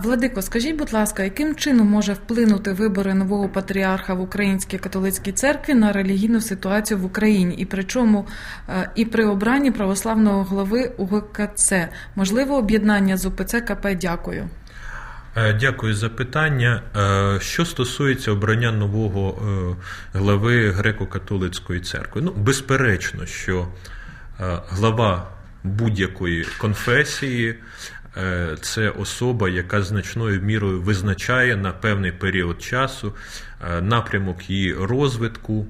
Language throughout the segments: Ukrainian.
Владико, скажіть, будь ласка, яким чином може вплинути вибори нового патріарха в Українській католицькій церкві на релігійну ситуацію в Україні, і причому е, і при обранні православного глави УГКЦ? Можливо, об'єднання з УПЦ КП? Дякую. Е, Дякую за питання. Е, Що стосується обрання нового глави греко-католицької церкви, ну безперечно, що глава будь-якої конфесії це особа, яка значною мірою визначає на певний період часу е, напрямок її розвитку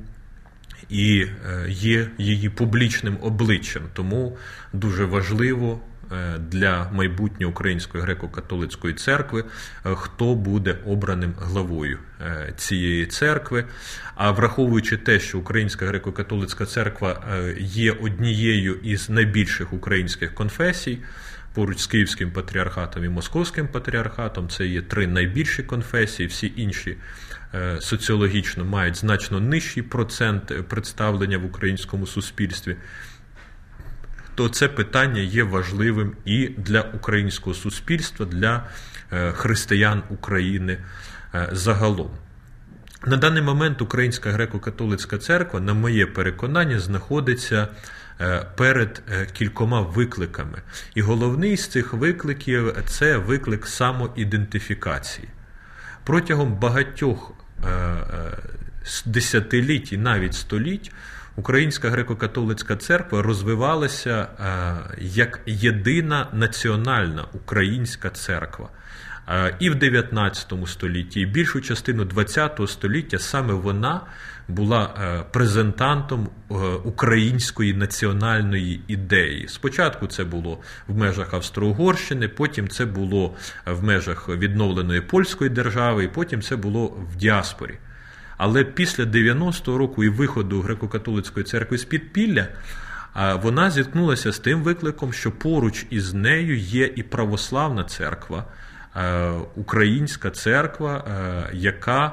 і е, є її публічним обличчям. Тому дуже важливо е, для майбутньої Української греко-католицької церкви, е, хто буде обраним главою е, цієї церкви. А враховуючи те, що Українська греко-католицька церква е, є однією із найбільших українських конфесій. Поруч з Київським патріархатом і Московським патріархатом це є три найбільші конфесії, всі інші е, соціологічно мають значно нижчий процент представлення в українському суспільстві. То це питання є важливим і для українського суспільства, для е, християн України е, загалом. На даний момент Українська греко-католицька церква, на моє переконання, знаходиться е, перед е, кількома викликами. І головний з цих викликів це виклик самоідентифікації. Протягом багатьох е, десятиліть і навіть століть Українська греко-католицька церква розвивалася як єдина національна українська церква. Е, І в 19 столітті, і більшу частину 20 століття саме вона була е, презентантом е, української національної ідеї. Спочатку це було в межах Австро-Угорщини, потім це було в межах відновленої польської держави, і потім це було в діаспорі. Але після 90-го року і виходу греко-католицької церкви з підпілля вона зіткнулася з тим викликом, що поруч із нею є і православна церква, українська церква, е, яка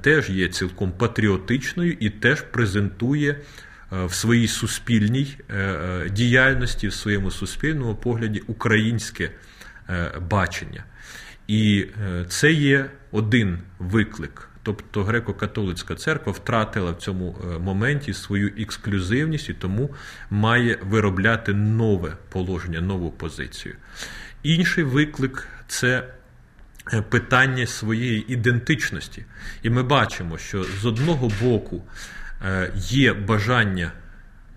теж є цілком патріотичною і теж презентує е, в своїй суспільній е, е, діяльності, в своєму суспільному погляді українське е, бачення. І е, це є один виклик. Тобто греко-католицька церква втратила в цьому е, моменті свою ексклюзивність і тому має виробляти нове положення, нову позицію. Інший виклик це е, питання своєї ідентичності. І ми бачимо, що з одного боку е, є бажання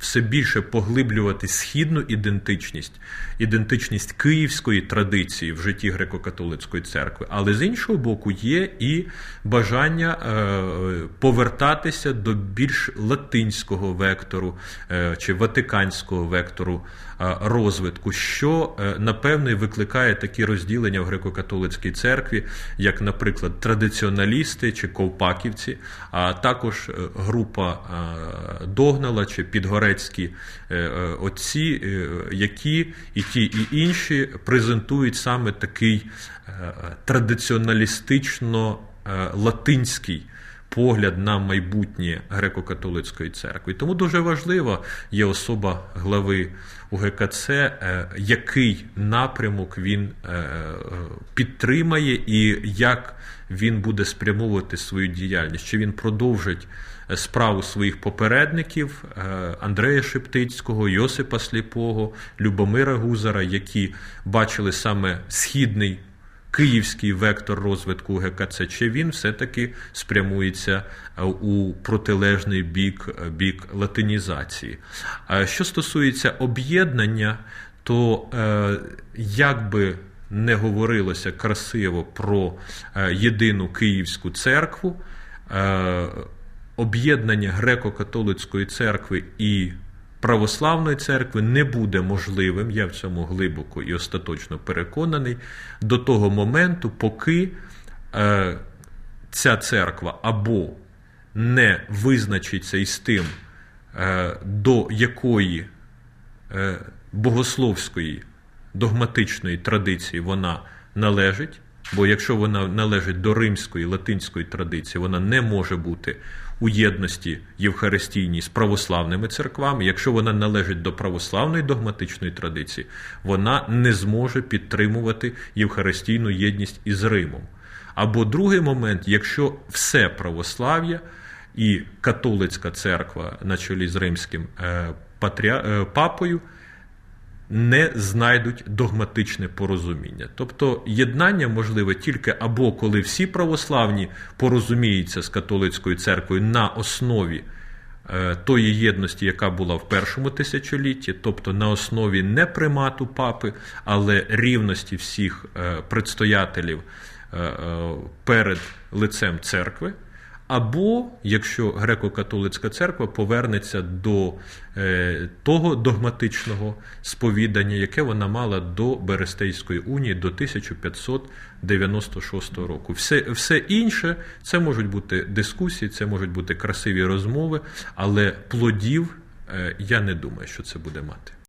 все більше поглиблювати східну ідентичність, ідентичність київської традиції в житті греко-католицької церкви, але з іншого боку є і бажання е, повертатися до більш латинського вектору е, чи ватиканського вектору е, розвитку, що напевно викликає такі розділення в греко-католицькій церкві, як, наприклад, традиціоналісти чи ковпаківці, а також група Догнала чи Підгорецькі е, е, отці, е, які і ті, і інші презентують саме такий традиціоналістично латинський погляд на майбутнє греко-католицької церкви. Тому дуже важлива є особа глави УГКЦ, е, який напрямок він е, е, підтримає і як він буде спрямовувати свою діяльність. Чи він продовжить справу своїх попередників Андрея Шептицького, Йосипа Сліпого, Любомира Гузара, які бачили саме східний київський вектор розвитку ГКЦ, чи він все-таки спрямується е, у протилежний бік, е, бік латинізації. Що стосується об'єднання, то е, як би не говорилося красиво про єдину київську церкву, об'єднання греко-католицької церкви і православної церкви не буде можливим, я в цьому глибоко і остаточно переконаний, до того моменту, поки е, ця церква або не визначиться із тим, е, до якої е, богословської догматичної традиції вона належить, Бо якщо вона належить до римської латинської традиції, вона не може бути у єдності євхаристійній з православними церквами. Якщо вона належить до православної догматичної традиції, вона не зможе підтримувати євхаристійну єдність із Римом. Або другий момент, якщо все православ'я і католицька церква на чолі з римським е, е, папою не знайдуть догматичне порозуміння. Тобто єднання можливе тільки або коли всі православні порозуміються з католицькою церквою на основі е, тої єдності, яка була в першому тисячолітті, тобто на основі не примату папи, але рівності всіх е, предстоятелів е, перед лицем церкви. Або якщо греко-католицька церква повернеться до е, того догматичного сповідання, яке вона мала до Берестейської унії до 1596 року. Все, все інше це можуть бути дискусії, це можуть бути красиві розмови, але плодів е, я не думаю, що це буде мати.